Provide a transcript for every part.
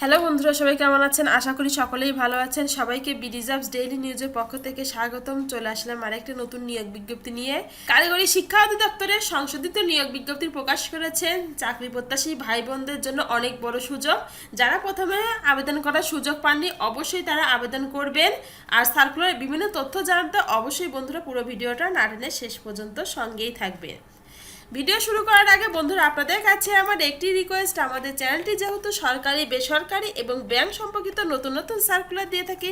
Hello বন্ধুরা, সবাই কেমন আছেন? আশা করি সকলেই ভালো আছেন। সবাইকে বি রিজার্ভস ডেইলি নিউজের পক্ষ থেকে স্বাগতম। চলে আসলাম আরেকটি নতুন নিয়োগ বিজ্ঞপ্তি নিয়ে। কারিগরি শিক্ষা অধিদপ্তরের সংশোধিত নিয়োগ বিজ্ঞপ্তি প্রকাশ করেছেন। চাকরি প্রত্যাশী ভাই বোনদের জন্য অনেক বড় সুযোগ। যারা প্রথমে আবেদন করার সুযোগ পাননি, অবশ্যই তারা আবেদন করবেন। আর সার্কুলার বিভিন্ন তথ্য জানতে অবশ্যই বন্ধুরা পুরো ভিডিওটা না টেনে শেষ পর্যন্ত সঙ্গেই থাকবে ভিডিও শুরু করার আগে বন্ধুরা, আপনাদের কাছে আমার একটি রিকোয়েস্ট আমাদের চ্যানেলটি যেহেতু সরকারি, বেসরকারি এবং ব্যাংক সম্পর্কিত নতুন নতুন সার্কুলার দিয়ে থাকি,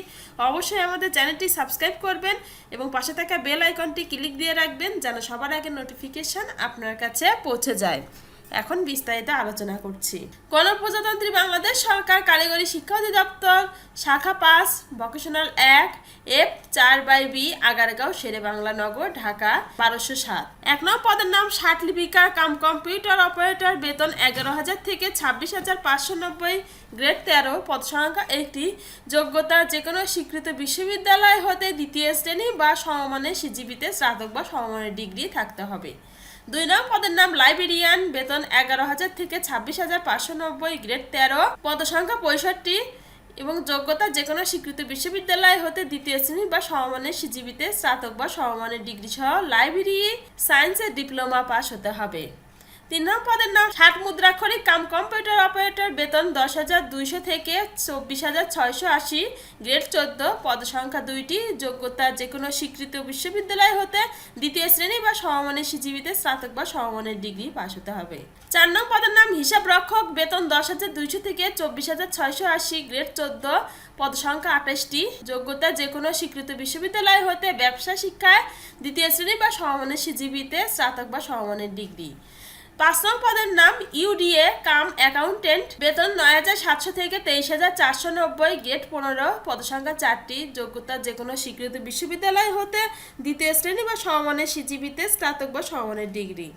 অবশ্যই আমাদের চ্যানেলটি সাবস্ক্রাইব করবেন এবং পাশে থাকা বেল আইকনটি ক্লিক দিয়ে রাখবেন যেন সবার আগে নোটিফিকেশান আপনার কাছে পৌঁছে যায়। এখন বিস্তারিত আলোচনা করছি। গণপ্রজাতন্ত্রী বাংলাদেশ সরকার কারিগরি শিক্ষা অধিদপ্তর, শাখা পাঁচ ভকেশনাল এক এফ চার বাই বি, আগারগাঁও, শেরে বাংলা নগর, ঢাকা, বারোশো সাত। এক নম্বর পদের নাম ষাট লিপিকার কাম কম্পিউটার অপারেটর, বেতন এগারো হাজার থেকে ছাব্বিশ হাজার পাঁচশো নব্বই, গ্রেড তেরো, পদ সংখ্যা একটি। যোগ্যতা যে কোনো স্বীকৃত বিশ্ববিদ্যালয় হতে দ্বিতীয় শ্রেণি বা সমমানের সিজিবিতে স্নাতক বা সমমানের ডিগ্রি থাকতে হবে। দুই নং পদের নাম লাইব্রেরিয়ান। বেতন এগারো হাজার থেকে ছাব্বিশ হাজার পাঁচশো নব্বই, গ্রেড তেরো। পদসংখ্যা পঁয়ষট্টি এবং যোগ্যতা যে কোনো স্বীকৃত বিশ্ববিদ্যালয় হতে দ্বিতীয় শ্রেণি বা সমমানের সিজিবিতে স্নাতক বা সমমানের ডিগ্রি সহ লাইব্রেরি সায়েন্সের ডিপ্লোমা পাস হতে হবে। তিন নম্বর পদের নাম ষাট মুদ্রাক্ষরিক কাম কম্পিউটার অপারেটর বেতন দশ হাজার দুইশো থেকে চব্বিশ হাজার ছয়শো আশি, গ্রেড চোদ্দ পদ সংখ্যা দুইটি, যোগ্যতা যে কোনো স্বীকৃত বিশ্ববিদ্যালয় হতে দ্বিতীয় শ্রেণি বা সমমানের সিজিবিতে স্নাতক বা সমমানের ডিগ্রি পাস হতে হবে। চার নম্বর পদের নাম হিসাব রক্ষক, বেতন দশ হাজার দুইশো থেকে চব্বিশ হাজার ছয়শো আশি, গ্রেড চোদ্দ পদ সংখ্যা আঠাশটি, যোগ্যতা যে কোনো স্বীকৃত বিশ্ববিদ্যালয় হতে ব্যবসা, শিক্ষায় দ্বিতীয় শ্রেণি বা সমমানের সিজিবিতে স্নাতক বা সমমানের ডিগ্রি। পাঁচ নং পদের নাম ইউডিএ কাম অ্যাকাউন্টেন্ট। বেতন নয় হাজার সাতশো থেকে তেইশ হাজার চারশো নব্বই, গেট পনেরো, পদসংখ্যা চারটি, যোগ্যতা যে কোনো স্বীকৃত বিশ্ববিদ্যালয় হতে দ্বিতীয় শ্রেণি বা সমমানের সিজিবিতে স্নাতক বা সমমানের ডিগ্রি।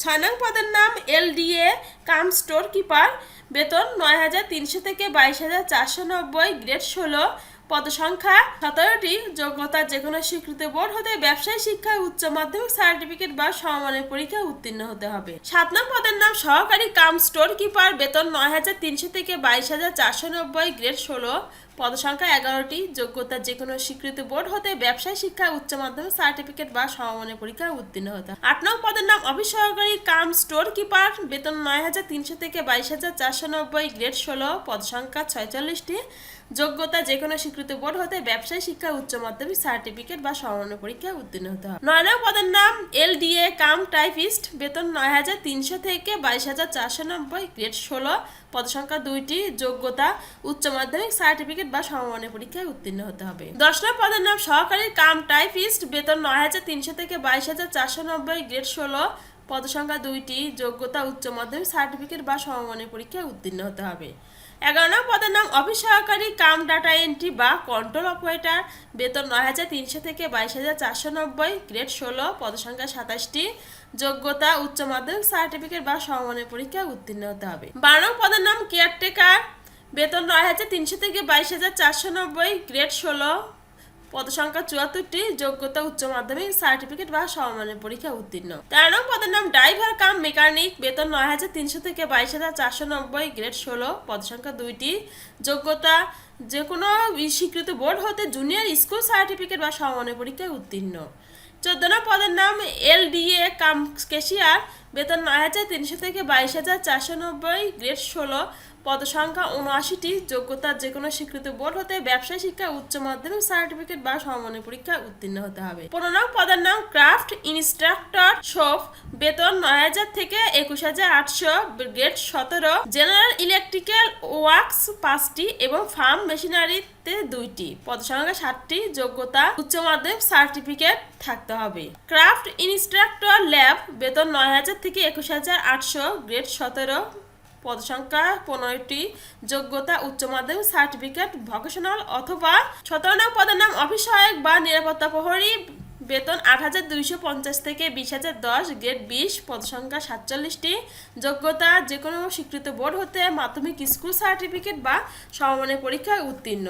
ছয় নং পদের নাম এলডিএ কাম স্টোর কিপার বেতন নয় হাজার তিনশো থেকে বাইশ হাজার চারশো নব্বই গ্রেড ষোলো পদসংখ্যা সতেরোটি যোগ্যতা যে কোনো স্বীকৃত বোর্ড হতে ব্যবসায় শিক্ষায় উচ্চ মাধ্যমিক সার্টিফিকেট বা সমমানের পরীক্ষায় উত্তীর্ণ হতে হবে। সাত নং পদের নাম সহকারী কাম স্টোর কিপার বেতন নয় হাজার তিনশো থেকে বাইশ হাজার চারশো নব্বই, গ্রেড ষোলো, পদসংখ্যা এগারোটি যোগ্যতা যে কোনো স্বীকৃত বোর্ড হতে ব্যবসায় শিক্ষায় উচ্চ মাধ্যমিক সার্টিফিকেট বা সমমানের পরীক্ষায় উত্তীর্ণ হতে আট নং পদের নাম অফিস সহকারী কাম স্টোর কিপার বেতন নয় হাজার তিনশো থেকে বাইশ হাজার চারশো নব্বই, গ্রেড ষোলো, পদসংখ্যা ছয়চল্লিশটি যোগ্যতা যে কোনো স্বীকৃত বোর্ড হতে ব্যবসায় শিক্ষা উচ্চ মাধ্যমিক সার্টিফিকেট বা সমমানের পরীক্ষায় উত্তীর্ণ হতে হবে। নয় পদের নাম এল এলডিএ, কাম টাইপিস্ট, বেতন নয় হাজার তিনশো থেকে বাইশ হাজার চারশো নব্বই, গ্রেড ষোলো। পদসংখ্যা দুইটি, যোগ্যতা, উচ্চ মাধ্যমিক সার্টিফিকেট বা সমমানের পরীক্ষায় উত্তীর্ণ হতে হবে। দশ নং পদের নাম সহকারী কাম টাইপিস্ট, বেতন নয় হাজার তিনশো থেকে বাইশ হাজার চারশো নব্বই, গ্রেড ষোলো। পদসংখ্যা দুইটি, যোগ্যতা, উচ্চ মাধ্যমিক সার্টিফিকেট বা সমমানের পরীক্ষায় উত্তীর্ণ হতে হবে। এগারো নম্বর পদের নাম অফিস সহকারী কাম ডাটা এন্ট্রি বা কন্ট্রোল অপারেটর। বেতন নয় হাজার তিনশো থেকে বাইশ হাজার চারশো নব্বই, গ্রেড ষোলো, পদসংখ্যা সাতাশটি। যোগ্যতা, উচ্চ মাধ্যমিক সার্টিফিকেট বা সমমানের পরীক্ষা উত্তীর্ণ হতে হবে। বারো নম্বর পদের নাম কেয়ারটেকার। বেতন নয় হাজার তিনশো থেকে বাইশ হাজার চারশো নব্বই, গ্রেড ষোলো পদসংখ্যা চুয়াত্তরটি যোগ্যতা উচ্চ মাধ্যমিক সার্টিফিকেট বা সমমানের পরীক্ষা উত্তীর্ণ। তেরো নং পদের নাম ড্রাইভার, কাম মেকানিক, বেতন নয় হাজার তিনশো থেকে বাইশ হাজার চারশো নব্বই, গ্রেড ষোলো, পদসংখ্যা দুইটি। যোগ্যতা যে কোনো স্বীকৃত বোর্ড হতে জুনিয়র স্কুল সার্টিফিকেট বা সমমানের পরীক্ষায় উত্তীর্ণ। চোদ্দ নং পদের নাম এলডিএ, কাম কেশিয়ার বেতন নয় হাজার তিনশো থেকে বাইশ হাজার চারশো নব্বই, গ্রেড ষোলো, পদসংখ্যা উনআশিটি যোগ্যতার যে কোনো স্বীকৃত বোর্ড হতে ব্যবসায় শিক্ষা, উচ্চ মাধ্যমিক সার্টিফিকেট বা সমমানের পরীক্ষায় উত্তীর্ণ হতে হবে। পনেরো পদের নাম ক্রাফট ইনস্ট্রাক্টর শোফ বেতন নয় হাজার থেকে একুশ হাজার আটশো, গ্রেড সতেরো, জেনারেল ইলেকট্রিক্যাল ওয়ার্কস পাঁচটি এবং ফার্ম মেশিনারিতে দুইটি। পদসংখ্যা ষাটটি যোগ্যতা উচ্চ মাধ্যমিক সার্টিফিকেট থাকতে হবে। ক্রাফট ইনস্ট্রাক্টর ল্যাব, বেতন নয় হাজার থেকে একুশ হাজার আটশো গ্রেড সতেরো পদসংখ্যা পনেরোটি যোগ্যতা উচ্চ মাধ্যমিক সার্টিফিকেট ভকেশনাল অথবা সতেরো নং পদের নাম অফিস সহায়ক বা নিরাপত্তা প্রহরী। বেতন আট হাজার দুইশো পঞ্চাশ থেকে বিশ হাজার দশ, গ্রেড বিশ, পদসংখ্যা সাতচল্লিশটি। যোগ্যতা যে কোনো স্বীকৃত বোর্ড হতে মাধ্যমিক স্কুল সার্টিফিকেট বা সমমানের পরীক্ষায় উত্তীর্ণ।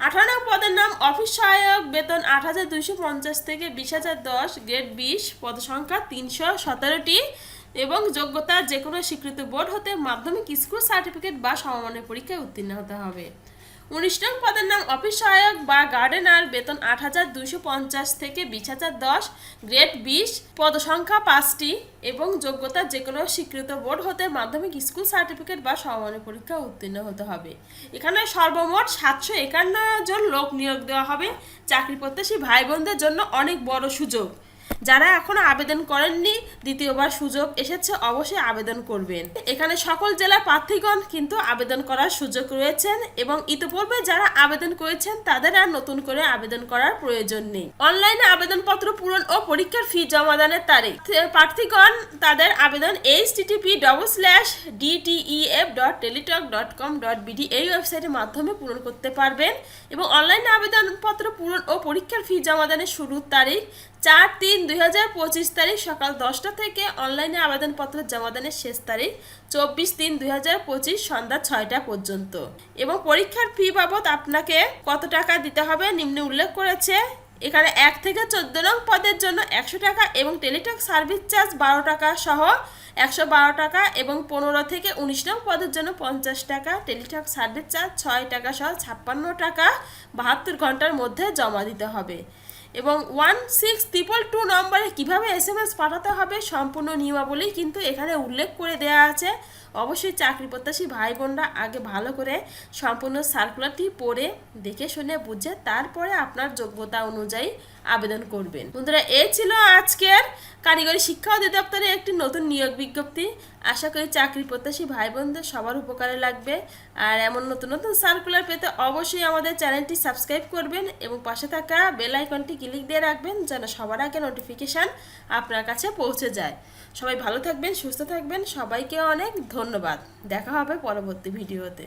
আঠারো পদের নাম অফিস সহায়ক বেতন আট হাজার দুইশো পঞ্চাশ থেকে বিশ হাজার দশ গ্রেড বিশ পদ সংখ্যা তিনশো সতেরোটি এবং যোগ্যতা যে কোনো স্বীকৃত বোর্ড হতে মাধ্যমিক স্কুল সার্টিফিকেট বা সমমানের পরীক্ষায় উত্তীর্ণ হতে হবে। উনিশ নং পদের নাম অফিস সহায়ক বা গার্ডেনার, বেতন আট হাজার দুইশো পঞ্চাশ থেকে বিশ হাজার দশ, গ্রেড বিশ, পদসংখ্যা পাঁচটি এবং যোগ্যতা যে কোনো স্বীকৃত বোর্ড হতে মাধ্যমিক স্কুল সার্টিফিকেট বা সমমানের পরীক্ষা উত্তীর্ণ হতে হবে। এখানে সর্বমোট সাতশো একান্ন জন লোক নিয়োগ দেওয়া হবে। চাকরি প্রত্যাশী ভাই বোনদের জন্য অনেক বড় সুযোগ। যারা এখনও আবেদন করেননি, দ্বিতীয়বার সুযোগ এসেছে, অবশ্যই আবেদন করবেন। এখানে সকল জেলার প্রার্থীগণ কিন্তু আবেদন করার সুযোগ রয়েছেন এবং ইতিপূর্বে যারা আবেদন করেছেন, তাদের আর নতুন করে আবেদন করার প্রয়োজন নেই। অনলাইনে আবেদনপত্র পূরণ ও পরীক্ষার ফি জমাদানের তারিখ। প্রার্থীগণ, তাদের আবেদন H TTP double slash DTEF dot Teletalk dot com dot BD এই ওয়েবসাইটের মাধ্যমে পূরণ করতে পারবেন এবং অনলাইনে আবেদনপত্র পূরণ ও পরীক্ষার ফি জমাদানের শুরুর তারিখ চার তিন দুই হাজার পঁচিশ তারিখ সকাল দশটা থেকে অনলাইনে আবেদনপত্র জমাদানের শেষ তারিখ চব্বিশ তিন দুই হাজার পঁচিশ সন্ধ্যা ছয়টা পর্যন্ত। এবং পরীক্ষার ফি বাবদ আপনাকে কত টাকা দিতে হবে নিম্নে উল্লেখ করেছে। এখানে এক থেকে চোদ্দ নং পদের জন্য একশো টাকা এবং টেলিটক সার্ভিস চার্জ বারো টাকা সহ একশো বারো টাকা এবং পনেরো থেকে উনিশ নং পদের জন্য পঞ্চাশ টাকা, টেলিটক সার্ভিস চার্জ ছয় টাকা সহ ছাপ্পান্ন টাকা বাহাত্তর ঘণ্টার মধ্যে জমা দিতে হবে। এবং ওয়ান সিক্স ট্রিপল টু নম্বরে কীভাবে এস এম এস পাঠাতে হবে সম্পূর্ণ নিয়মাবলী কিন্তু এখানে উল্লেখ করে দেয়া আছে। অবশ্যই চাকরি প্রত্যাশী ভাই বোনরা আগে ভালো করে সম্পূর্ণ সার্কুলারটি পড়ে, দেখে শুনে বুঝে তারপরে আপনার যোগ্যতা অনুযায়ী আবেদন করবেন। বন্ধুরা, এই ছিল আজকের কারিগরি শিক্ষা অধিদপ্তরের একটি নতুন নিয়োগ বিজ্ঞপ্তি। আশা করি চাকরি প্রত্যাশী ভাই বোনদের সবার উপকারে লাগবে। আর এমন নতুন নতুন সার্কুলার পেতে অবশ্যই আমাদের চ্যানেলটি সাবস্ক্রাইব করবেন এবং পাশে থাকা বেল আইকনটি ক্লিক দিয়ে রাখবেন যেন সবার আগে নোটিফিকেশান আপনার কাছে পৌঁছে যায়। সবাই ভালো থাকবেন, সুস্থ থাকবেন। সবাইকে অনেক ধন্যবাদ। দেখা হবে পরবর্তী ভিডিওতে।